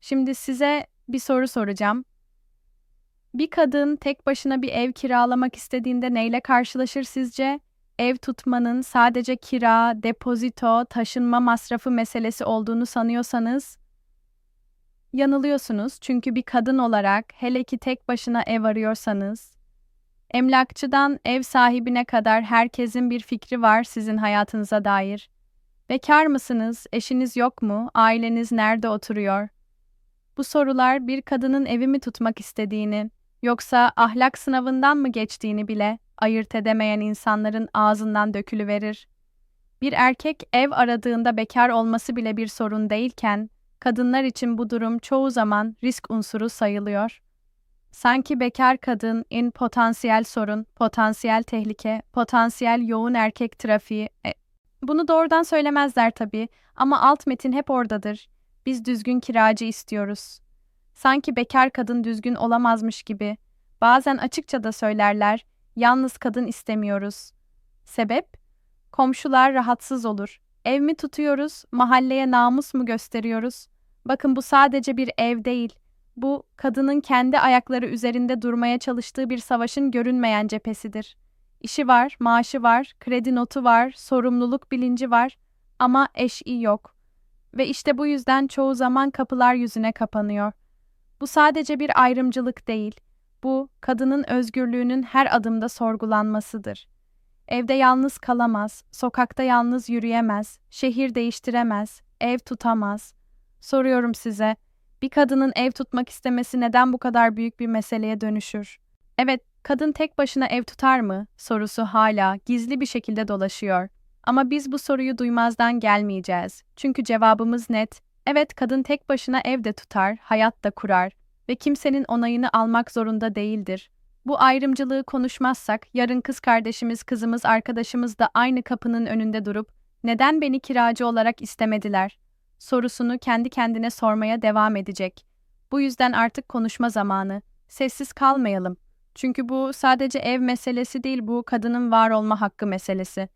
Şimdi size bir soru soracağım. Bir kadın tek başına bir ev kiralamak istediğinde neyle karşılaşır sizce? Ev tutmanın sadece kira, depozito, taşınma masrafı meselesi olduğunu sanıyorsanız yanılıyorsunuz. Çünkü bir kadın olarak hele ki tek başına ev arıyorsanız emlakçıdan ev sahibine kadar herkesin bir fikri var sizin hayatınıza dair. Bekar mısınız? Eşiniz yok mu? Aileniz nerede oturuyor? Bu sorular bir kadının evi mi tutmak istediğini, yoksa ahlak sınavından mı geçtiğini bile ayırt edemeyen insanların ağzından dökülüverir. Bir erkek ev aradığında bekar olması bile bir sorun değilken, kadınlar için bu durum çoğu zaman risk unsuru sayılıyor. Sanki bekar kadın in potansiyel sorun, potansiyel tehlike, potansiyel yoğun erkek trafiği. E, bunu doğrudan söylemezler tabii ama alt metin hep oradadır. Biz düzgün kiracı istiyoruz. Sanki bekar kadın düzgün olamazmış gibi. Bazen açıkça da söylerler, yalnız kadın istemiyoruz. Sebep? Komşular rahatsız olur. Ev mi tutuyoruz, mahalleye namus mu gösteriyoruz? Bakın bu sadece bir ev değil. Bu, kadının kendi ayakları üzerinde durmaya çalıştığı bir savaşın görünmeyen cephesidir. İşi var, maaşı var, kredi notu var, sorumluluk bilinci var ama eşi yok. Ve işte bu yüzden çoğu zaman kapılar yüzüne kapanıyor. Bu sadece bir ayrımcılık değil. Bu, kadının özgürlüğünün her adımda sorgulanmasıdır. Evde yalnız kalamaz, sokakta yalnız yürüyemez, şehir değiştiremez, ev tutamaz. Soruyorum size, bir kadının ev tutmak istemesi neden bu kadar büyük bir meseleye dönüşür? Evet, kadın tek başına ev tutar mı? sorusu hala gizli bir şekilde dolaşıyor. Ama biz bu soruyu duymazdan gelmeyeceğiz. Çünkü cevabımız net. Evet, kadın tek başına ev de tutar, hayat da kurar ve kimsenin onayını almak zorunda değildir. Bu ayrımcılığı konuşmazsak yarın kız kardeşimiz, kızımız, arkadaşımız da aynı kapının önünde durup neden beni kiracı olarak istemediler sorusunu kendi kendine sormaya devam edecek. Bu yüzden artık konuşma zamanı. Sessiz kalmayalım. Çünkü bu sadece ev meselesi değil, bu kadının var olma hakkı meselesi.